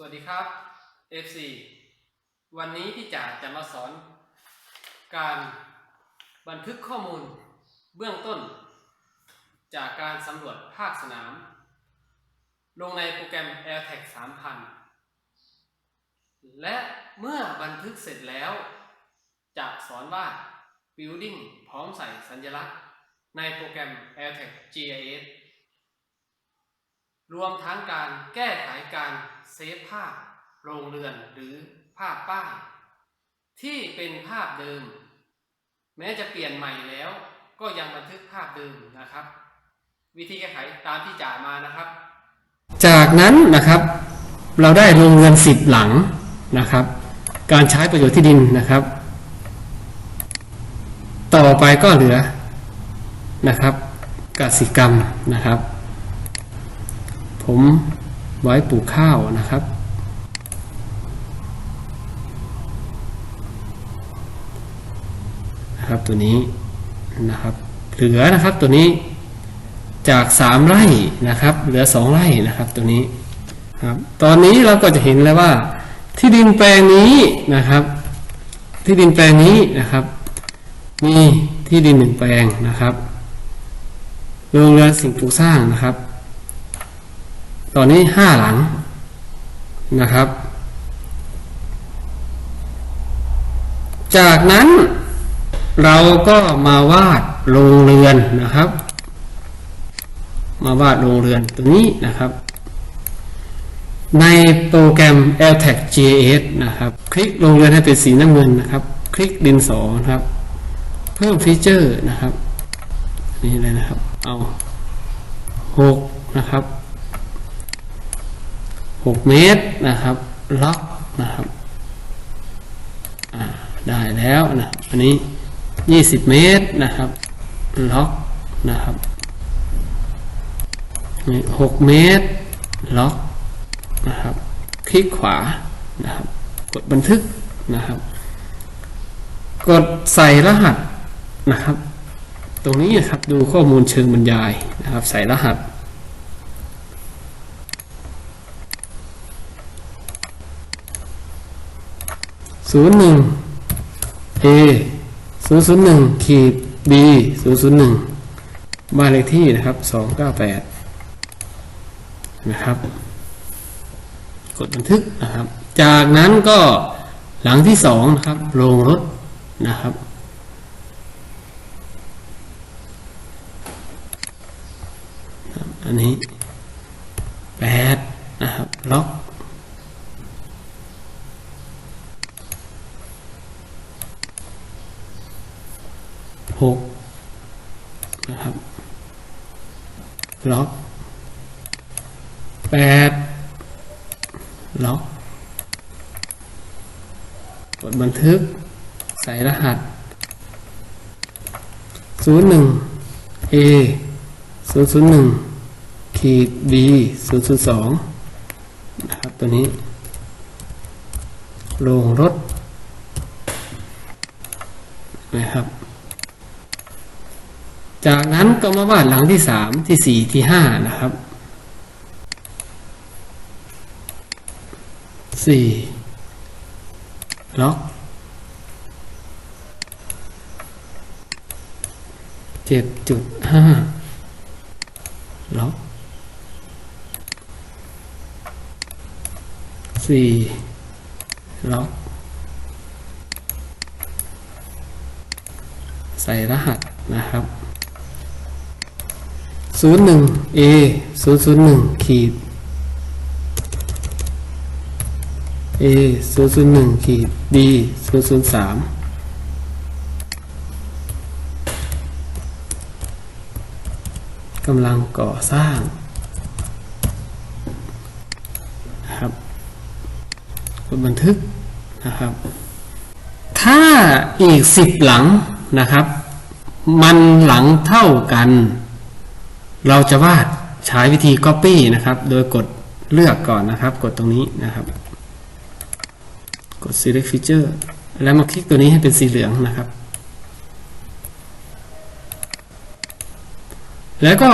สวัสดีครับ FC วันนี้พี่จ๋าจะมาสอน การบันทึกข้อมูลเบื้องต้น จากการสำรวจภาคสนาม ลงในโปรแกรม AirTag 3000 และเมื่อบันทึกเสร็จแล้ว จะสอนว่า Building พร้อมใส่สัญลักษณ์ ในโปรแกรม AirTag GIS รวมทั้งการแก้ไขการ เซฟภาพโรงเรือนหรือภาพป้ายที่เป็นภาพเดิม แม้จะเปลี่ยนใหม่แล้วก็ยังบันทึกภาพเดิมนะครับ วิธีแก้ไขตามที่จ่ามานะครับ จากนั้นนะครับเราได้โรงเรือนสิบหลังนะครับ การใช้ประโยชน์ที่ดินนะครับ ต่อไปก็เหลือนะครับกสิกรรมนะครับ ผม ไว้ปลูกข้าวนะครับ นะครับตัวนี้นะครับ เหลือนะครับตัวนี้จากสามไร่นะครับ เหลือสองไร่นะครับตัวนี้ครับ ตอนนี้เราก็จะเห็นแล้วว่า ที่ดินแปลงนี้นะครับ ที่ดินแปลงนี้นะครับ มีที่ดินหนึ่งแปลงนะครับโรงเรือนสิ่งปลูกสร้างนะครับ ตอนนี้ห้าหลังนะครับ จากนั้นเราก็มาวาดโรงเรือนนะครับ มาวาดโรงเรือนตัวนี้นะครับ ในโปรแกรม LTAG GIS นะครับ คลิกโรงเรือนให้เป็นสีน้ำเงินนะครับ คลิกดินสอนะครับ เพิ่มฟีเจอร์นะครับ นี่เลยนะครับ เอาหกนะครับ 6 เมตรนะครับ ล็อกนะครับได้แล้วนะอันนี้ 20 เมตรนะครับ ล็อกนะครับ6เมตร ล็อกนะครับ คลิกขวานะครับ กดบันทึกนะครับ กดใส่รหัสนะครับ ตรงนี้นะครับดูข้อมูลเชิงบรรยายนะครับ ใส่รหัส ศูนย์หนึ่ง A ศูนย์ศูนย์หนึ่งขีด B ศูนย์ศูนย์หนึ่งบ้านเลขที่นะครับสองเก้าแปดนะครับ กดบันทึกนะครับ จากนั้นก็หลังที่สองนะครับโรงรถนะครับ อันนี้แปดนะครับ ล็อก หกนะครับ ล็อก แปดล็อกกดบันทึก ใส่รหัสศูนย์หนึ่ง A ศูนย์ศูนย์หนึ่งขีด B ศูนย์ศูนะครับตัวนี้ โรงรถนะครับ จากนั้นก็มาวาดหลังที่สามที่สี่ที่ห้านะครับ สี่ล็อกเจ็ดจุดห้าล็อกสี่ล็อกใส่รหัสนะครับ 01 A 001ขีด A 001ขีด B 003กำลังก่อสร้างนะครับกดบันทึกนะครับ ถ้าอีกสิบหลังนะครับ มันหลังเท่ากัน เราจะวาดใช้วิธี Copy นะครับ โดยกดเลือกก่อนนะครับ กดตรงนี้นะครับ กด Select Feature แล้วมาคลิกตัวนี้ให้เป็นสีเหลืองนะครับ แล้วก็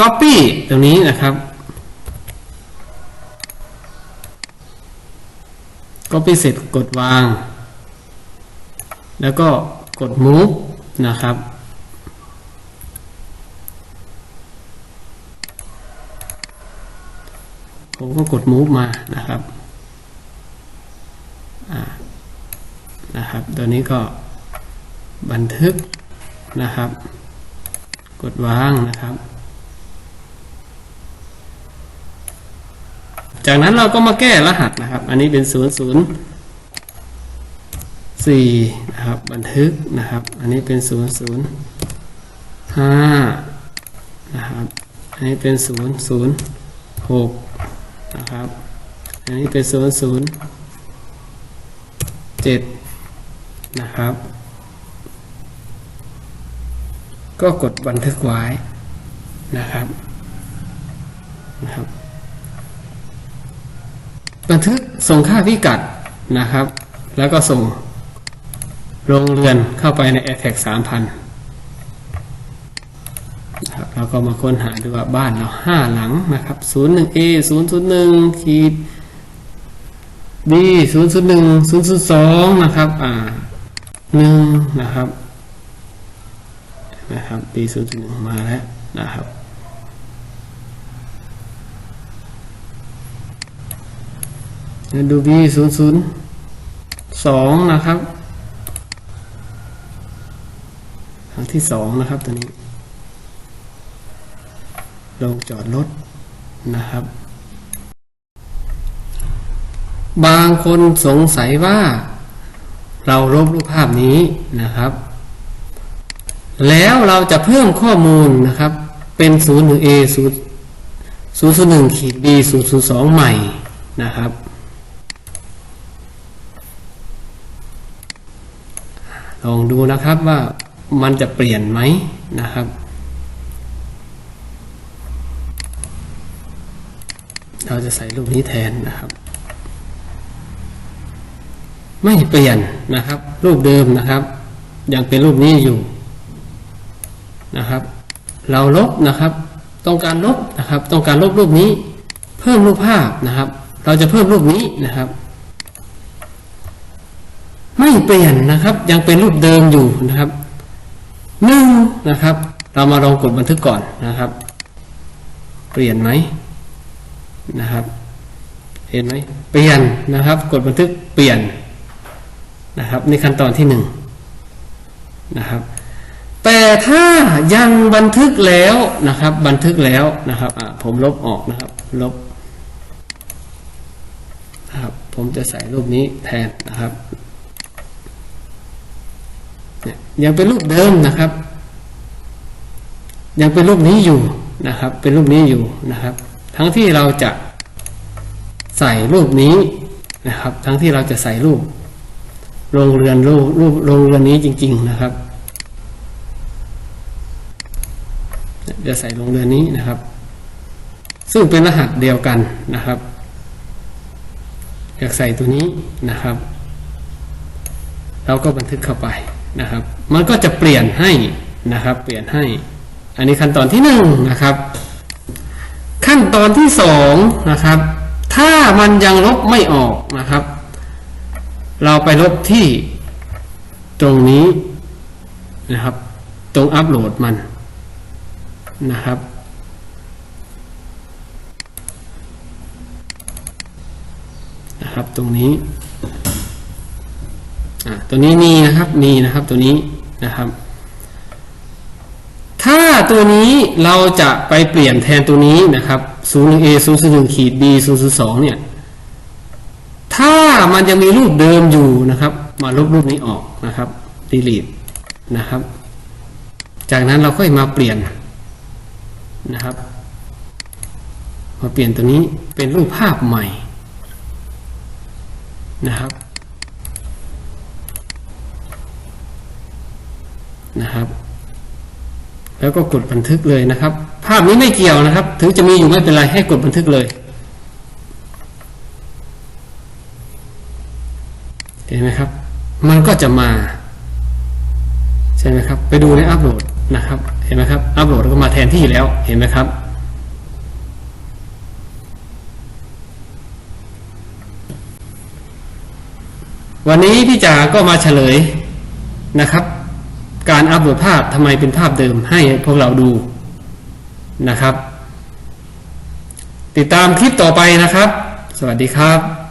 Copy ตรงนี้นะครับก็ไปเสร็จกดวาง แล้วก็กด move นะครับผมก็กด move มานะครับอ่า นะครับ ตัวนี้ก็บันทึกนะครับ กดวางนะครับ จากนั้นเราก็มาแก้รหัสนะครับ อันนี้เป็น 0 0 4นะครับบันทึกนะครับ อันนี้เป็น 0 0 5นะครับ อันนี้เป็น 0 0 6นะครับ อันนี้เป็น 0 0 7 นะครับ ก็กดบันทึกไว้นะครับนะครับ บันทึกส่งค่าพิกัดนะครับ แล้วก็ส่งโรงเรือนเข้าไปใน a i r t a g 3,000นะครับเราก็มาค้นหาดูว่าบ้านเราห้าหลังนะครับ 01A 001ขีด B 001 002 นะครับ อ่า หนึ่งนะครับนะครับ B 001มาแล้วนะครับดู B ศูนย์ศูนย์สองนะครับครั้งที่สองนะครับตัวนี้ลงจอดรถนะครับ บางคนสงสัยว่า เราลบรูปภาพนี้นะครับ แล้วเราจะเพิ่มข้อมูลนะครับ เป็น0 1 A 0 0 1ขีด B 0 0 2ใหม่นะครับลองดูนะครับว่ามันจะเปลี่ยนไหมนะครับ เราจะใส่รูปนี้แทนนะครับ ไม่เปลี่ยนนะครับ รูปเดิมนะครับ ยังเป็นรูปนี้อยู่นะครับ เราลบนะครับ ต้องการลบนะครับ ต้องการลบรูปนี้ เพิ่มรูปภาพนะครับ เราจะเพิ่มรูปนี้นะครับ ไม่เปลี่ยนนะครับ ยังเป็นรูปเดิมอยู่นะครับหนึ่งนะครับ เรามาลองกดบันทึกก่อนนะครับ เปลี่ยนไหมนะครับ เห็นไหมเปลี่ยนนะครับ กดบันทึกเปลี่ยน นะครับในขั้นตอนที่หนึ่งนะครับแต่ถ้ายังบันทึกแล้วนะครับ บันทึกแล้วนะครับผมลบออกนะครับลบนะครับผมจะใส่รูปนี้แทนนะครับยังเป็นรูปเดิมนะครับ ยังเป็นรูปนี้อยู่นะครับ เป็นรูปนี้อยู่นะครับ ทั้งที่เราจะใส่รูปนี้นะครับ ทั้งที่เราจะใส่รูป โรงเรือนรูปรูปโรงเรือนนี้จริง ๆนะครับจะใส่โรงเรือนนี้นะครับ ซึ่งเป็นรหัสเดียวกันนะครับอยากใส่ตัวนี้นะครับ เราก็บันทึกเข้าไปนะครับ มันก็จะเปลี่ยนให้นะครับ เปลี่ยนให้ อันนี้ขั้นตอนที่หนึ่งนะครับ ขั้นตอนที่สองนะครับ ถ้ามันยังลบไม่ออกนะครับ เราไปลบที่ตรงนี้นะครับ ตรงอัปโหลดมันนะครับ นะครับตรงนี้อะตัวนี้มีนะครับมีนะครับตัวนี้นะครับ ถ้าตัวนี้เราจะไปเปลี่ยนแทนตัวนี้นะครับ0 a 0 1ขีด b 0 2เนี่ย มันยังมีรูปเดิมอยู่นะครับ มาลบรูปนี้ออกนะครับ delete นะครับ จากนั้นเราค่อยมาเปลี่ยนนะครับ มาเปลี่ยนตัวนี้เป็นรูปภาพใหม่นะครับนะครับ แล้วก็กดบันทึกเลยนะครับ ภาพนี้ไม่เกี่ยวนะครับ ถึงจะมีอยู่ไม่เป็นไรให้กดบันทึกเลย ห็นไหมครับ มันก็จะมาใช่ไหมครับ ไปดูในอัปโหลดนะครับ เห็นไหมครับ อัปโหลดก็มาแทนที่แล้ว เห็นไหมครับ วันนี้พี่จ๋าก็มาเฉลยนะครับ การอัพโหลดภาพทำไมเป็นภาพเดิมให้พวกเราดูนะครับ ติดตามคลิปต่อไปนะครับ สวัสดีครับ